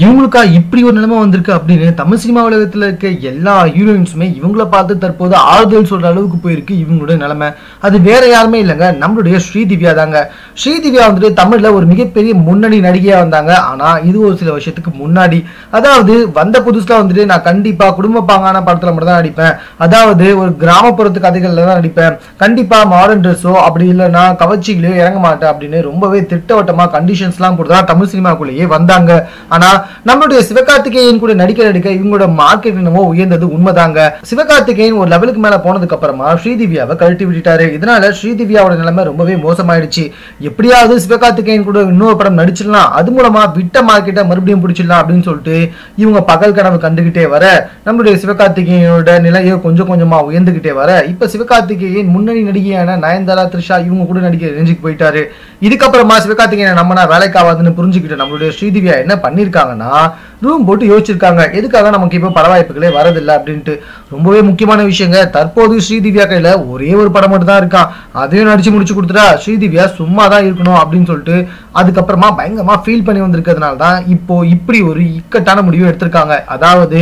இவங்களுக்கா இப்படி ஒரு நிலைமை வந்திருக்கு அப்படின்னு தமிழ் சினிமா உலகத்தில் இருக்க எல்லா ஹீரோயின்ஸுமே இவங்கள பார்த்து தற்போது ஆறுதல் சொல்ற அளவுக்கு போயிருக்கு இவங்களோட நிலைமை. அது வேற யாருமே இல்லைங்க. நம்மளுடைய ஸ்ரீதிவ்யா தாங்க. ஸ்ரீதிவ்யா வந்துட்டு தமிழில் ஒரு மிகப்பெரிய முன்னணி நடிகையாக வந்தாங்க. ஆனால் இது ஒரு சில வருஷத்துக்கு முன்னாடி. அதாவது வந்த புதுசில் வந்துட்டு நான் கண்டிப்பாக குடும்ப பாங்கான படத்தில் மட்டும் தான் நடிப்பேன். அதாவது ஒரு கிராமப்புறத்து கதைகளில் தான் நடிப்பேன். கண்டிப்பாக மாடர்ன் ட்ரெஸ்ஸோ அப்படி இல்லைன்னா கவர்ச்சிகளையோ இறங்க மாட்டேன் அப்படின்னு ரொம்பவே திட்டவட்டமாக கண்டிஷன்ஸ்லாம் கொடுத்தா தமிழ் சினிமாக்குள்ளேயே வந்தாங்க. ஆனால் நம்மளுடைய சிவகார்த்திகேயன் கூட நடிக்க நடிக்க இவங்களோட மார்க்கெட் என்னமோ உயர்ந்தது உண்மைதாங்க. சிவகார்த்திகேயன் ஒரு லெவலுக்கு மேல போனதுக்கு அப்புறமா ஸ்ரீதிவ்யாவை கழட்டி விட்டுட்டாரு. இதனால ஸ்ரீதிவ்யாவோட நிலைமை ரொம்பவே மோசமாயிடுச்சு. எப்படியாவது சிவகார்த்திகேயன் கூட இன்னொரு படம் நடிச்சிடலாம். அது மூலமா விட்ட மார்க்கெட்டை மறுபடியும் பிடிச்சிடலாம் அப்படின்னு சொல்லிட்டு இவங்க பகல் கனவு கண்டுகிட்டே வர நம்மளுடைய சிவகார்த்திகேயனோட நிலையை கொஞ்சம் கொஞ்சமா உயர்ந்துகிட்டே வர இப்ப சிவகார்த்திகேயன் முன்னணி நடிகையான நயன்தாரா த்ரிஷா இவங்க கூட நடிக்க ரேஞ்சுக்கு போயிட்டாரு. இதுக்கப்புறமா சிவகார்த்திகேயன் நம்மனா வேலைக்காவாதுன்னு புரிஞ்சுக்கிட்டு நம்மளுடைய ஸ்ரீதிவ்யா என்ன பண்ணிருக்காங்க? 可 ரூம் போட்டு யோசிச்சிருக்காங்க. எதுக்காக நமக்கு இப்போ பட வாய்ப்புகளே வரதில்லை அப்படின்ட்டு. ரொம்பவே முக்கியமான விஷயங்க. தற்போது ஸ்ரீதிவ்யா கையில ஒரே ஒரு படம் மட்டும் தான் இருக்கான். அதையும் நடிச்சு முடிச்சு கொடுத்துட்டா ஸ்ரீதிவ்யா சும்மா தான் இருக்கணும் அப்படின்னு சொல்லிட்டு அதுக்கப்புறமா பயங்கரமா ஃபீல் பண்ணி வந்திருக்கிறதுனால தான் இப்போ இப்படி ஒரு இக்கட்டான முடிவு எடுத்திருக்காங்க. அதாவது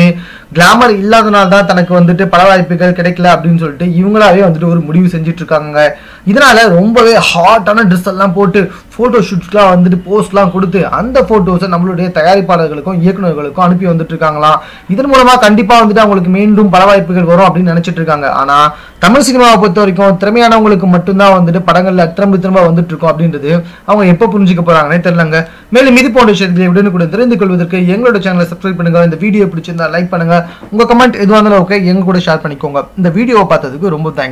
கிளாமர் இல்லாதனால தான் தனக்கு வந்துட்டு பட வாய்ப்புகள் கிடைக்கல அப்படின்னு சொல்லிட்டு இவங்களாவே வந்துட்டு ஒரு முடிவு செஞ்சுட்டு இருக்காங்க இதனால ரொம்பவே ஹாட்டான ட்ரெஸ் எல்லாம் போட்டு போட்டோ ஷூட்ஸ்லாம் வந்துட்டு போஸ்ட்லாம் கொடுத்து அந்த போட்டோஸை நம்மளுடைய தயாரிப்பாளர்களுக்கும் இயக்குனர் இயக்குநர்களுக்கும் அனுப்பி வந்துட்டு இருக்காங்களாம் இதன் மூலமா கண்டிப்பா வந்துட்டு அவங்களுக்கு மீண்டும் பல வாய்ப்புகள் வரும் அப்படின்னு நினைச்சிட்டு இருக்காங்க ஆனா தமிழ் சினிமாவை பொறுத்த வரைக்கும் திறமையானவங்களுக்கு மட்டும்தான் வந்துட்டு படங்கள்ல திரும்ப திரும்ப வந்துட்டு இருக்கும் அப்படின்றது அவங்க எப்போ புரிஞ்சுக்க போறாங்கன்னே தெரியலங்க. மேலும் இது போன்ற விஷயங்களை உடனுக்குடன் தெரிந்து கொள்வதற்கு எங்களோட சேனலை சப்ஸ்கிரைப் பண்ணுங்க. இந்த வீடியோ பிடிச்சிருந்தா லைக் பண்ணுங்க. உங்க கமெண்ட் எதுவாக இருந்தாலும் ஓகே எங்க கூட ஷேர் பண்ணிக்கோங்க. இந்த வீடியோவை பார்த்ததுக்கு ரொம்ப தேங்க்ஸ்